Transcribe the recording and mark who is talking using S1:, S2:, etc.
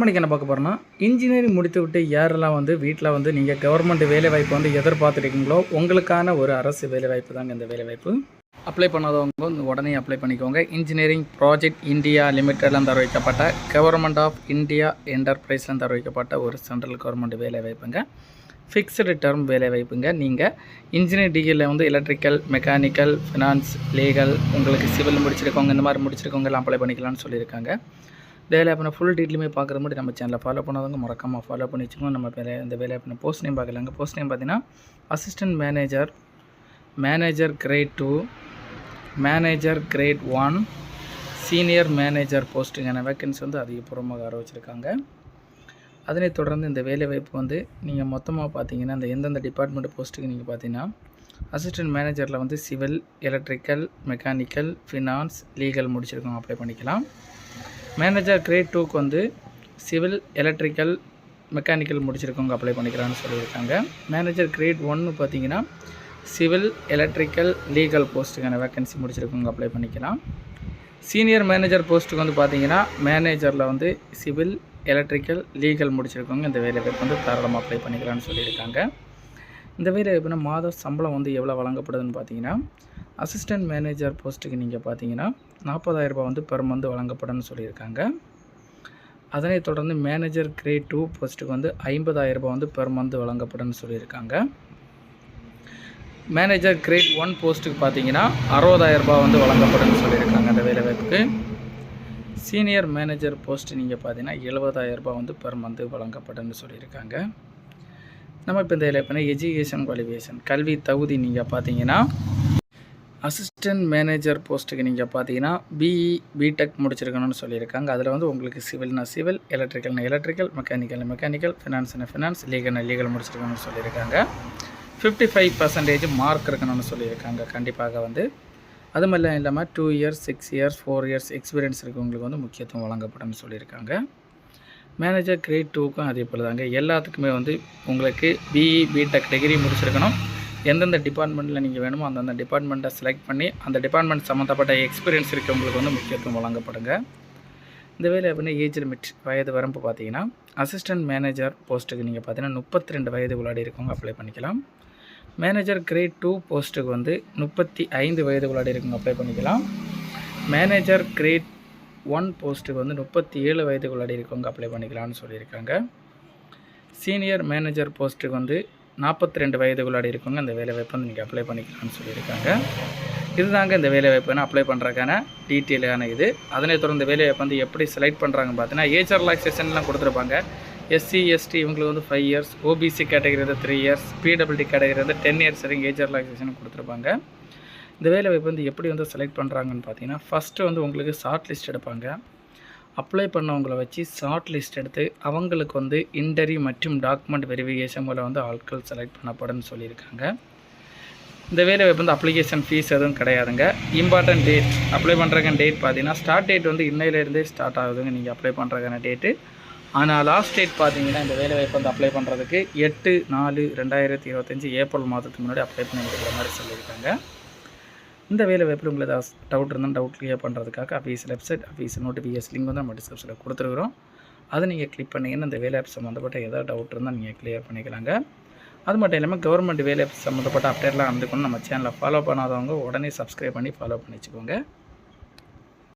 S1: மணிக்கு என்ன பார்க்க போகிறோம்னா இன்ஜினியரிங் முடித்து விட்டு யாரெல்லாம் வந்து வீட்டில் வந்து நீங்கள் கவர்மெண்ட் வேலைவாய்ப்பு வந்து எதிர்பார்த்துருக்கீங்களோ உங்களுக்கான ஒரு அரசு வேலைவாய்ப்பு தாங்க இந்த வேலைவாய்ப்பு. அப்ளை பண்ணாதவங்க உடனே அப்ளை பண்ணிக்கோங்க. இன்ஜினியரிங் ப்ராஜெக்ட் இந்தியா லிமிட்டட்லேருந்து அறிவிக்கப்பட்ட கவர்மெண்ட் ஆஃப் இந்தியா என்டர்பிரைஸ்லேருந்து அறிவிக்கப்பட்ட ஒரு சென்ட்ரல் கவர்மெண்ட் வேலைவாய்ப்புங்க. ஃபிக்ஸ்டு டேர்ம் வேலைவாய்ப்புங்க. நீங்கள் இன்ஜினியர் டிகிரியில் வந்து எலக்ட்ரிக்கல் மெக்கானிக்கல் ஃபினான்ஸ் லீகல் உங்களுக்கு சிவில் முடிச்சிருக்கவங்க இந்த மாதிரி முடிச்சிருக்கவங்க எல்லாம் அப்ளை பண்ணிக்கலாம்னு சொல்லியிருக்காங்க. வேலை ஆப்பின ஃபுல் டீட்டெயிலுமே பார்க்குற மாதிரி நம்ம சேனலை ஃபாலோ பண்ணாதவங்க மறக்காமல் ஃபாலோ பண்ணி வச்சுக்கணும். நம்ம வேலை இந்த வேலை ஆப்பின போஸ்ட் நேம் பார்க்கலாங்க போஸ்ட் நேம் பார்த்தீங்கன்னா assistant manager manager grade two manager grade one senior manager போஸ்ட்டுங்கான vacancy வந்து அதிகபூர்வமாக ஆரம்பிச்சிருக்காங்க அதனைத் தொடர்ந்து இந்த வேலைவாய்ப்பு வந்து நீங்கள் மொத்தமாக பார்த்தீங்கன்னா இந்த எந்தெந்த டிபார்ட்மெண்ட் போஸ்ட்டுக்கு நீங்கள் பார்த்தீங்கன்னா அசிஸ்டன்ட் மேனேஜரில் வந்து civil electrical mechanical finance legal முடிச்சிருக்கோம் அப்ளை பண்ணிக்கலாம். மேனேஜர் கிரேட் டூக்கு வந்து சிவில் எலக்ட்ரிக்கல் மெக்கானிக்கல் முடிச்சிருக்கவங்க அப்ளை பண்ணிக்கிறான்னு சொல்லியிருக்காங்க. மேனேஜர் கிரேட் ஒன்று பார்த்தீங்கன்னா சிவில் எலக்ட்ரிக்கல் லீகல் போஸ்ட்டுக்கான வேக்கன்சி முடிச்சிருக்கவங்க அப்ளை பண்ணிக்கலாம். சீனியர் மேனேஜர் போஸ்ட்டுக்கு வந்து பார்த்தீங்கன்னா மேனேஜரில் வந்து சிவில் எலக்ட்ரிக்கல் லீகல் முடிச்சிருக்கவங்க இந்த வேலைவாய்ப்பு வந்து தாராளமாக அப்ளை பண்ணிக்கலாம்னு சொல்லியிருக்காங்க. இந்த வேலைவாய்ப்புனா மாதம் சம்பளம் வந்து எவ்வளோ வழங்கப்படுதுன்னு பார்த்தீங்கன்னா அசிஸ்டன்ட் மேனேஜர் போஸ்ட்டுக்கு நீங்கள் பார்த்தீங்கன்னா நாற்பதாயிரரூபா வந்து பெர் மந்த் வழங்கப்படும்னு சொல்லியிருக்காங்க. அதனைத் தொடர்ந்து மேனேஜர் கிரேட் டூ போஸ்ட்டுக்கு வந்து ஐம்பதாயிரரூபா வந்து பெர் மந்த் வழங்கப்படும்னு சொல்லியிருக்காங்க. மேனேஜர் கிரேட் ஒன் போஸ்ட்டுக்கு பார்த்தீங்கன்னா அறுபதாயிரரூபா வந்து வழங்கப்படும்னு சொல்லியிருக்காங்க அந்த வேலைவாய்ப்புக்கு. சீனியர் மேனேஜர் போஸ்ட் நீங்கள் பார்த்தீங்கன்னா எழுபதாயிரரூபா வந்து பெர் மந்த் வழங்கப்படும்னு சொல்லியிருக்காங்க. நம்ம இப்போ இந்த இதில் எஜுகேஷன் குவாலிஃபிகேஷன் கல்வி தகுதி நீங்கள் பார்த்தீங்கன்னா அசிஸ்டன்ட் மேனேஜர் போஸ்ட்டுக்கு நீங்கள் பார்த்தீங்கன்னா பிஇ பிடெக் முடிச்சிருக்கணும்னு சொல்லியிருக்காங்க. அதில் வந்து உங்களுக்கு சிவில்னா சிவில் எலக்ட்ரிக்கல்னா எலக்ட்ரிக்கல் மெக்கானிக்கல் மெக்கானிக்கல் ஃபினான்ஸ்னா ஃபினான்ஸ் லீகல்னா லீகல் முடிச்சிருக்கணும்னு சொல்லியிருக்காங்க. ஃபிஃப்டி ஃபைவ் பர்சன்டேஜ் மார்க் இருக்கணும்னு சொல்லியிருக்காங்க கண்டிப்பாக வந்து. அது மாதிரிலாம் இல்லாமல் two years six years four years experience இருக்கவங்களுக்கு வந்து முக்கியத்துவம் வழங்கப்படும்னு சொல்லியிருக்காங்க. மேனேஜர் கிரேட் டூக்கும் அதே போல் தாங்க எல்லாத்துக்குமே வந்து உங்களுக்கு பிஇ பிடெக் டிகிரி முடிச்சிருக்கணும். எந்தெந்த டிபார்ட்மெண்ட்டில் நீங்கள் வேணுமோ அந்தந்த டிபார்ட்மெண்ட்டை செலக்ட் பண்ணி அந்த டிபார்ட்மெண்ட் சம்மந்தப்பட்ட எக்ஸ்பீரியன்ஸ் இருக்கவங்களுக்கு வந்து முக்கியத்துவம் வழங்கப்படுங்க. இந்த வேலை அப்படின்னா ஏஜ் லிமிட் வயது வரம்பு பார்த்தீங்கன்னா அசிஸ்டன்ட் மேனேஜர் போஸ்ட்டுக்கு நீங்கள் பார்த்தீங்கன்னா முப்பத்தி ரெண்டு வயது உள்ளாடி இருக்கவங்க அப்ளை பண்ணிக்கலாம். மேனேஜர் கிரேட் டூ போஸ்ட்டுக்கு வந்து முப்பத்தி ஐந்து வயது உள்ளாடி இருக்கவங்க அப்ளை பண்ணிக்கலாம். மேனேஜர் கிரேட் ஒன் போஸ்ட்டுக்கு வந்து முப்பத்தி ஏழு வயது உள்ளாடி இருக்கவங்க அப்ளை பண்ணிக்கலாம்னு சொல்லியிருக்காங்க. சீனியர் மேனேஜர் போஸ்ட்டுக்கு வந்து நாற்பத்தி ரெண்டு வயதுக்குள்ளாடி இருக்கவங்க இந்த வேலைவாய்ப்பு வந்து நீங்கள் அப்ளை பண்ணிக்கலாம்னு சொல்லியிருக்காங்க. இதுதாங்க இந்த வேலைவாய்ப்புன்னு அப்ளை பண்ணுறதுக்கான டீட்டெயிலான இது. அதனை தொடர்ந்து வேலைவாய்ப்பு வந்து எப்படி செலக்ட் பண்ணுறாங்க பார்த்தீங்கன்னா ஏஜ் ரிலாக்ஸேஷன்லாம் கொடுத்துருப்பாங்க. எஸ்சி எஸ்டி இவங்களுக்கு வந்து ஃபைவ் இயர்ஸ் ஓபிசி கேட்டகரி வந்து த்ரீ இயர்ஸ் பிடபிள்டி கேட்டகரி வந்து டென் இயர்ஸ் வரைக்கும் ஏஜ் ரிலாக்ஸேஷன் கொடுத்துருப்பாங்க. இந்த வேலைவாய்ப்பு வந்து எப்படி வந்து செலக்ட் பண்ணுறாங்கன்னு பார்த்தீங்கன்னா ஃபஸ்ட்டு வந்து உங்களுக்கு ஷார்ட் லிஸ்ட் எடுப்பாங்க. அப்ளை பண்ணவங்கள வச்சு ஷார்ட் லிஸ்ட் எடுத்து அவங்களுக்கு வந்து இன்டர்வியூ மற்றும் டாக்குமெண்ட் வெரிஃபிகேஷன் மூலம் வந்து ஆட்கள் செலக்ட் பண்ணப்படும்னு சொல்லியிருக்காங்க. இந்த வேலை வாய்ப்பு வந்து அப்ளிகேஷன் ஃபீஸ் எதுவும் கிடையாதுங்க. இம்பார்ட்டன்ட் டேட் அப்ளை பண்ணுறக்கான டேட் பார்த்தீங்கன்னா ஸ்டார்ட் டேட் வந்து இன்னையிலேருந்தே ஸ்டார்ட் ஆகுதுங்க. நீங்கள் அப்ளை பண்ணுறக்கான டேட்டு ஆனால் லாஸ்ட் டேட் பார்த்தீங்கன்னா இந்த வேலை வாய்ப்பு வந்து அப்ளை பண்ணுறதுக்கு எட்டு நாலு ரெண்டாயிரத்தி இருபத்தஞ்சி ஏப்ரல் மாதத்துக்கு முன்னாடி அப்ளை பண்ணி கொடுக்குற மாதிரி சொல்லியிருக்காங்க. இந்த வேலை வாய்ப்பில் உங்களுக்கு ஏதாவது டவுட் இருந்தால் டவுட் கிளியர் பண்ணுறதுக்காக official website official notification link வந்து நம்ம டிஸ்கிரிப்ஷனில் கொடுத்துருக்குறோம். அதை நீங்கள் கிளிக் பண்ணிங்கன்னா இந்த வேலை ஆப் சம்மந்தப்பட்ட ஏதாவது டவுட் இருந்தால் நீங்கள் கிளியர் பண்ணிக்கலாங்க. அது மட்டும் இல்லாமல் கவர்மெண்ட் வேலை சம்மந்தப்பட்ட அப்டேட்லாம் இருந்துக்கணும் நம்ம சேனலை ஃபாலோ பண்ணாதவங்க உடனே சப்ஸ்கிரைப் பண்ணி ஃபாலோ பண்ணி வச்சுக்கோங்க.